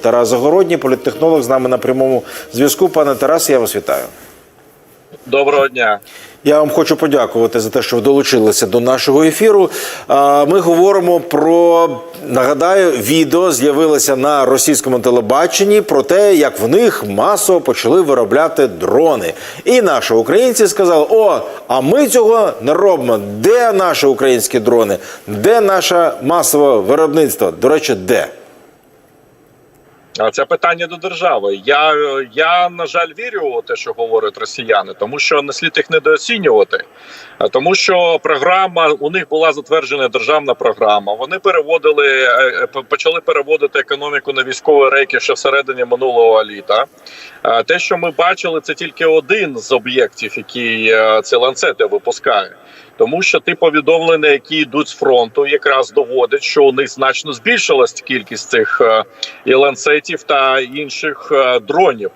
Тарас Загородній, політтехнолог з нами на прямому зв'язку. Пане Тарас, я вас вітаю. Доброго дня. Я вам хочу подякувати за те, що ви долучилися до нашого ефіру. Ми говоримо про нагадаю, відео з'явилося на російському телебаченні про те, як в них масово почали виробляти дрони. І наші українці сказали: О, а ми цього не робимо. Де наші українські дрони? Де наше масове виробництво? До речі, де? А Це питання до держави. Я, я на жаль вірю у те, що говорять росіяни, тому що не слід їх недооцінювати. Тому що програма у них була затверджена державна програма. Вони переводили е, е, почали переводити економіку на військові рейки ще всередині минулого літа. Те, що ми бачили, це тільки один з об'єктів, який е, ці ланцети випускає. Тому що ті повідомлення, які йдуть з фронту, якраз доводять, що у них значно збільшилась кількість цих е, і ланцетів та інших е, дронів.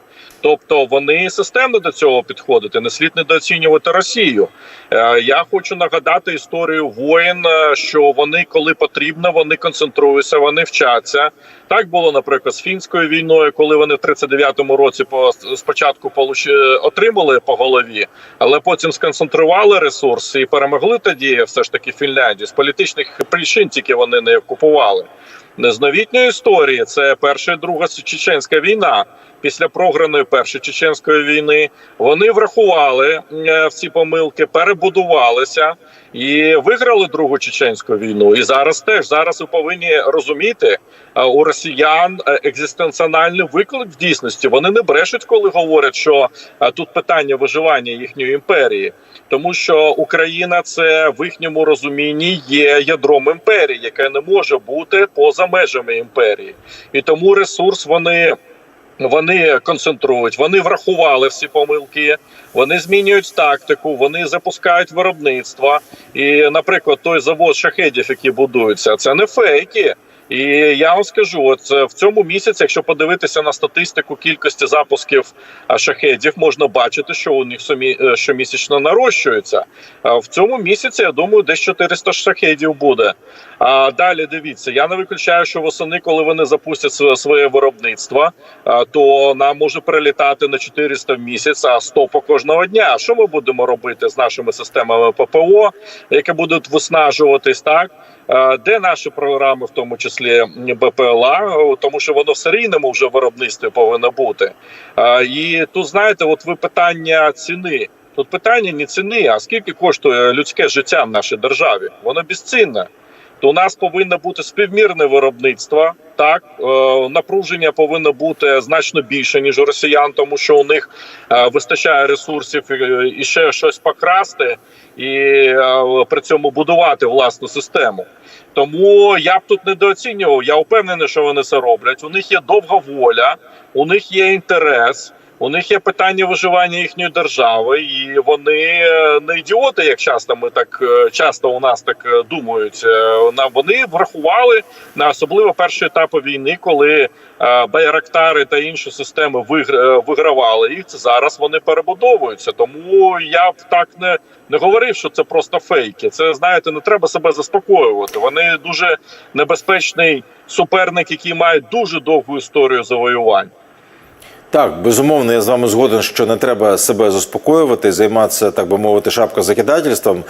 Тобто вони системно до цього підходять. і Не слід недооцінювати Росію. Е, Я хочу нагадати історію воїн, е, що вони, коли потрібно, вони концентруються, вони вчаться. Так було, наприклад, з фінською війною, коли вони в 39-му році по спочатку получ... отримали по голові, але потім сконцентрували ресурси і перемогли тоді, все ж таки Фінляндію. З політичних причин тільки вони не окупували. З новітньої історії це перша і друга чеченська війна. Після програної першої чеченської війни вони врахували е, всі помилки, перебудувалися і виграли другу чеченську війну. І зараз теж зараз ви повинні розуміти е, у росіян е, екзистенціональний виклик в дійсності. Вони не брешуть, коли говорять, що тут питання виживання їхньої імперії, тому що Україна це в їхньому розумінні є ядром імперії, яке не може бути поза межами імперії, і тому ресурс вони. Вони концентрують, вони врахували всі помилки, вони змінюють тактику, вони запускають виробництво. І, наприклад, той завод шахедів, який будується, це не фейки. І я вам скажу, от е, в цьому місяці, якщо подивитися на статистику кількості запусків шахедів, можна бачити, що у них сумі- е, щомісячно нарощується. В цьому місяці я думаю, десь 400 шахедів буде. А далі дивіться, я не виключаю, що восени, коли вони запустять своє- виробництво, то нам може прилітати на 400 в місяць, а 100 по кожного дня. Що ми будемо робити з нашими системами ППО, які будуть виснажуватись так? Е, Де наші програми, в тому числі БПЛА, тому що воно в серійному вже виробництві повинно бути. Е, І тут знаєте, от ви питання ціни. Тут питання не ціни, а скільки коштує людське життя в нашій державі? Воно безцінне. То у нас повинно бути співмірне виробництво. Так е, напруження повинно бути значно більше ніж у росіян, тому що у них е, вистачає ресурсів і, і ще щось покрасти, і е, при цьому будувати власну систему. Тому я б тут недооцінював. Я впевнений, що вони це роблять. У них є довга воля, у них є інтерес. У них є питання виживання їхньої держави, і вони е, не ідіоти, як часто ми так е, часто у нас так е, думають. Вони врахували на особливо перші етапи війни, коли байрактари та інші системи вигр- вигравали їх. Це зараз вони перебудовуються. Тому я б так не, не говорив, що це просто фейки. Це знаєте, не треба себе заспокоювати. Вони дуже небезпечний суперник, який має дуже довгу історію завоювань. Так, безумовно, я з вами згоден, що не треба себе заспокоювати, займатися, так би мовити, шапкозакидательством.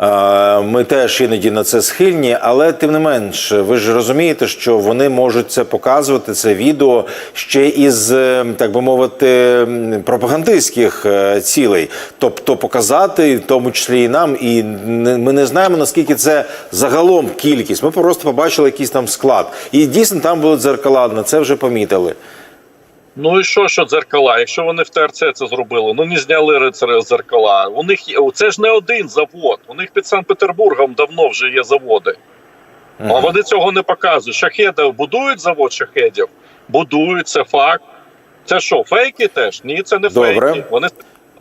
Е, Ми теж іноді на це схильні, але тим не менш, ви ж розумієте, що вони можуть це показувати, це відео ще із, е, так би мовити, пропагандистських е, цілей. Тобто показати, в тому числі і нам, і ми не знаємо, наскільки це загалом кількість. Ми просто побачили якийсь там склад. І дійсно там були дзеркала, на це вже помітили. Ну і що, що дзеркала? Якщо вони в ТРЦ це зробили, ну не зняли рицаря з дзеркала. У них є це ж не один завод. У них під Санкт-Петербургом давно вже є заводи. А вони цього не показують. Шахеди будують завод шахедів, будують це факт. Це що, фейки теж? Ні, це не Добре. фейки. Вони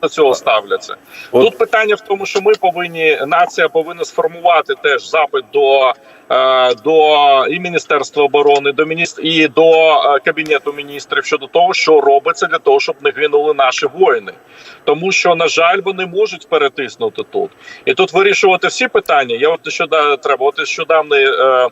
до цього ставляться. От- Тут питання в тому, що ми повинні, нація повинна сформувати теж запит до, е, до і Міністерства оборони, до міністр і до е, кабінету міністрів щодо того, що робиться для того, щоб не гинули наші воїни. Тому що, на жаль, вони можуть перетиснути тут. І тут вирішувати всі питання. Я от нещодавно треба, от нещодавний е, е,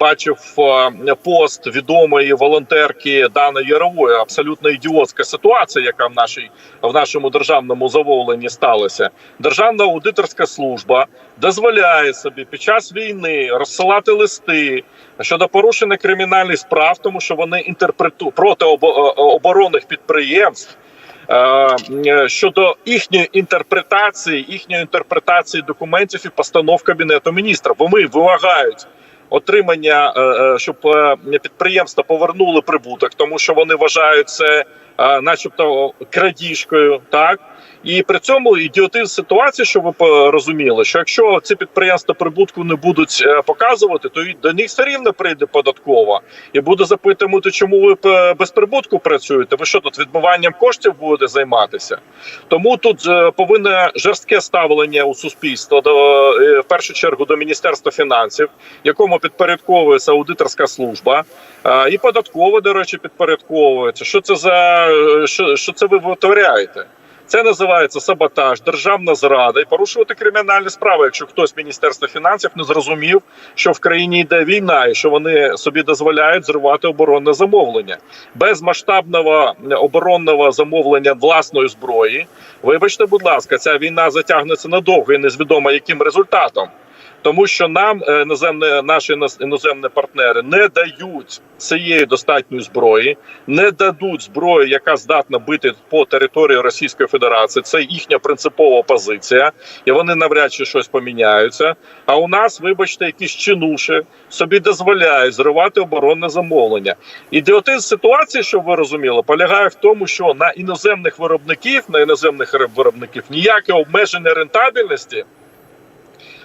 бачив е, пост відомої волонтерки Дани Ярової. Абсолютно ідіотська ситуація, яка в нашій в нашому державному замовленні сталася. Державна аудиторська служба дозволяє собі під час війни розсилати листи щодо порушення кримінальних справ, тому що вони інтерпретують проти е, оборонних підприємств. е, е, Щодо їхньої інтерпретації, їхньої інтерпретації документів і постанов кабінету міністрів, вони вимагають отримання, е, е, щоб е, підприємства повернули прибуток, тому що вони вважають це, начебто, крадіжкою, так і при цьому ідіотизм ситуації, що ви розуміли, що якщо ці підприємства прибутку не будуть е, показувати, то й до них все рівно прийде податкова і буде запитувати, чому ви без прибутку працюєте. Ви що тут відбиванням коштів будете займатися? Тому тут е, повинне жорстке ставлення у суспільства до е, в першу чергу до міністерства фінансів, якому підпорядковується аудиторська служба, е, і податкова, до речі, підпорядковується. Що це за е, що, що це ви витворяєте? Це називається саботаж, державна зрада і порушувати кримінальні справи, якщо хтось з міністерства фінансів не зрозумів, що в країні йде війна, і що вони собі дозволяють зривати оборонне замовлення без масштабного оборонного замовлення власної зброї. Вибачте, будь ласка, ця війна затягнеться надовго і незвідомо яким результатом. Тому що нам е, іноземне, наші іноз- іноземні партнери не дають цієї достатньої зброї, не дадуть зброю, яка здатна бити по території Російської Федерації. Це їхня принципова позиція, і вони навряд чи щось поміняються. А у нас, вибачте, якісь чинуші собі дозволяють зривати оборонне замовлення. Ідіотизм ситуації, щоб ви розуміли, полягає в тому, що на іноземних виробників, на іноземних виробників ніяке обмеження рентабельності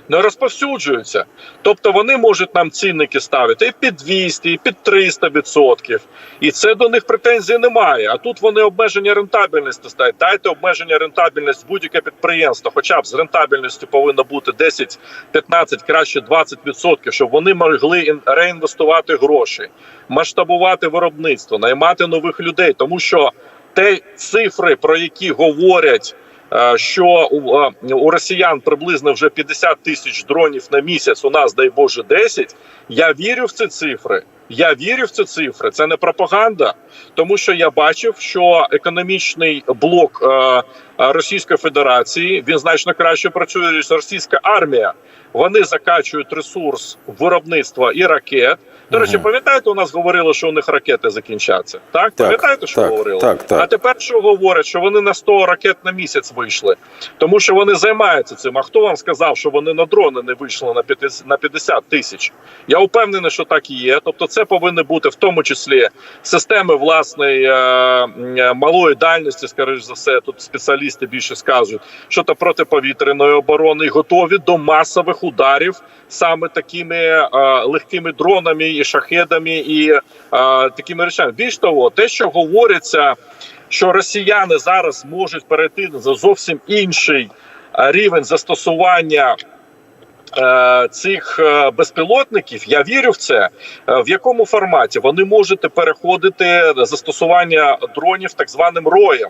не розповсюджуються. Тобто вони можуть нам цінники ставити і під 200, і під 300 відсотків. І це до них претензій немає. А тут вони обмеження рентабельності ставлять. Дайте обмеження рентабельності будь-яке підприємство, хоча б з рентабельністю повинно бути 10, 15, краще 20 відсотків, щоб вони могли реінвестувати гроші, масштабувати виробництво, наймати нових людей, тому що те цифри, про які говорять. Е, Що у, е, росіян приблизно вже 50 тисяч дронів на місяць, у нас дай Боже 10, Я вірю в ці цифри. Я вірю в ці цифри. Це не пропаганда, тому що я бачив, що економічний блок е, Російської Федерації він значно краще працює ніж російська армія. Вони закачують ресурс виробництва і ракет. До речі, пам'ятаєте, у нас говорили, що у них ракети закінчаться. Так, пам'ятаєте, що так, говорили? так, так. А тепер що говорять, що вони на 100 ракет на місяць вийшли, тому що вони займаються цим. А хто вам сказав, що вони на дрони не вийшли на 50 на 50 тисяч? Я впевнений, що так і є. Тобто, це повинні бути в тому числі системи власної е, е, малої дальності, скоріш за все, тут спеціалісти більше скажуть, що то протиповітряної оборони готові до масових ударів саме такими е, легкими дронами і шахедами, і е, такими речами. Більш того, те, що говориться, що росіяни зараз можуть перейти за зовсім інший е, рівень застосування. Цих безпілотників я вірю в це. В якому форматі вони можуть переходити застосування дронів так званим роєм.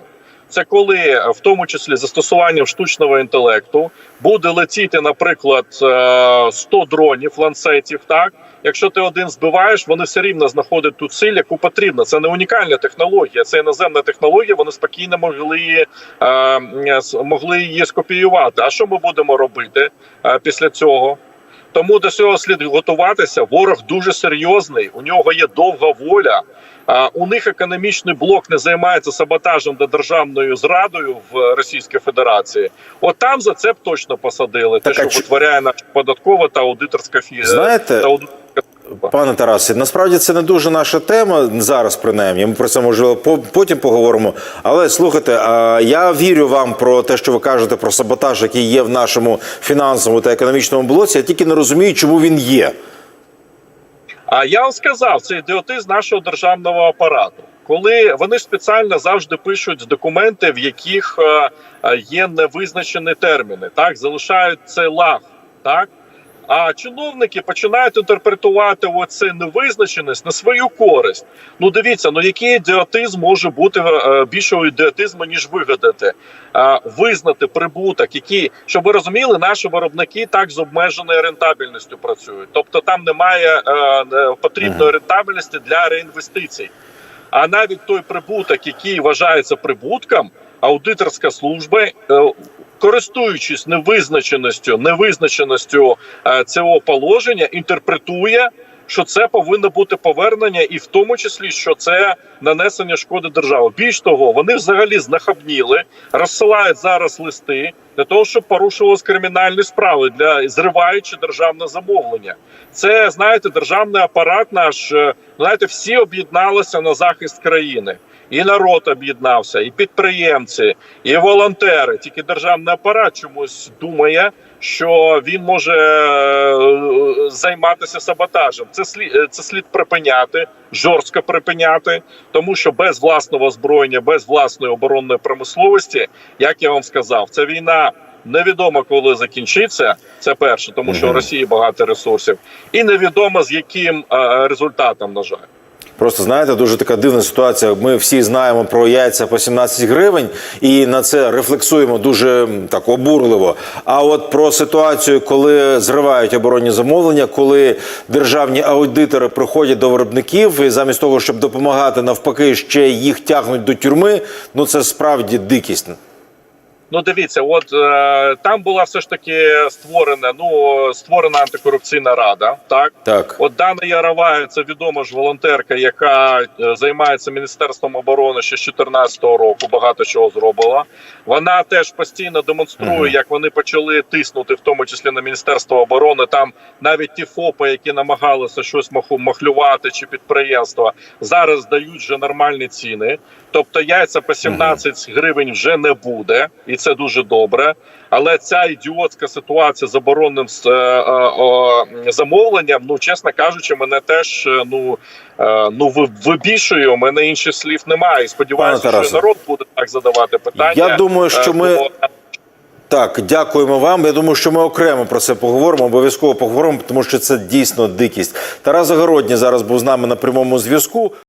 Це коли, е, в тому числі застосуванням штучного інтелекту, буде летіти, наприклад, е, 100 дронів ланцетів. Так, якщо ти один збиваєш, вони все рівно знаходять ту ціль, яку потрібно. Це не унікальна технологія, це іноземна технологія. Вони спокійно могли, е, могли її скопіювати. А що ми будемо робити е, після цього? Тому до цього слід готуватися. Ворог дуже серйозний. У нього є довга воля. У них економічний блок не займається саботажем та державною зрадою в Російській Федерації. От там за це б точно посадили. Так, Те, що чи- витворяє наша податкова та аудиторська фірма. Знаєте, та аудиторська. Пане Тарасе, насправді це не дуже наша тема зараз, принаймні. Ми про це можливо по- потім поговоримо. Але слухайте, я вірю вам про те, що ви кажете про саботаж, який є в нашому фінансовому та економічному блоці. Я тільки не розумію, чому він є. А я вам сказав, це ідіотизм нашого державного апарату. Коли вони ж спеціально завжди пишуть документи, в яких е, е, є невизначені терміни, так залишають цей лаг, так А чиновники починають інтерпретувати оце невизначеність на свою користь. Ну дивіться, ну який ідіотизм може бути е, більшого ідіотизму, ніж вигадати, е, визнати прибуток, який, щоб ви розуміли, наші виробники так з обмеженою рентабельністю працюють. Тобто там немає е, потрібної рентабельності для реінвестицій. А навіть той прибуток, який вважається прибутком, аудиторська служба, користуючись невизначеністю, невизначеністю е, цього положення, інтерпретує, що це повинно бути повернення, і в тому числі, що це нанесення шкоди держави. Більш того, вони взагалі знахабніли, розсилають зараз листи для того, щоб порушувалися кримінальні справи для зриваючи державне замовлення. Це знаєте, державний апарат наш е, знаєте, всі об'єдналися на захист країни. І народ об'єднався, і підприємці, і волонтери. Тільки державний апарат чомусь думає, що він може е, займатися саботажем. Це слід це слід припиняти, жорстко припиняти, тому що без власного озброєння, без власної оборонної промисловості, як я вам сказав, ця війна. Невідомо коли закінчиться. Це перше, тому що у Росії багато ресурсів, і невідомо з яким е, результатом, на жаль. Просто знаєте, дуже така дивна ситуація. Ми всі знаємо про яйця по 17 гривень, і на це рефлексуємо дуже так обурливо. А от про ситуацію, коли зривають оборонні замовлення, коли державні аудитори приходять до виробників, і замість того, щоб допомагати, навпаки, ще їх тягнуть до тюрми. Ну це справді дикість. Ну, дивіться, от е, там була все ж таки створена ну створена антикорупційна рада. Так, Так. от Дана Яровая, це відома ж волонтерка, яка е, займається міністерством оборони ще з 2014 року. Багато чого зробила. Вона теж постійно демонструє, Мгм. як вони почали тиснути, в тому числі на міністерство оборони. Там навіть ті ФОПи, які намагалися щось маху- махлювати, чи підприємства, зараз дають вже нормальні ціни. Тобто яйця по 17 гривень вже не буде, і це дуже добре. Але ця ідіотська ситуація з оборонним е, е, замовленням, ну чесно кажучи, мене теж е, ну, е, ну ви- вибішує. У мене інших слів немає. І сподіваюся, Пане що народ буде так задавати питання. Я думаю, що ми- Так, дякуємо вам. Я думаю, що ми окремо про це поговоримо. Обов'язково поговоримо, тому що це дійсно дикість. Тарас Загородній зараз був з нами на прямому зв'язку.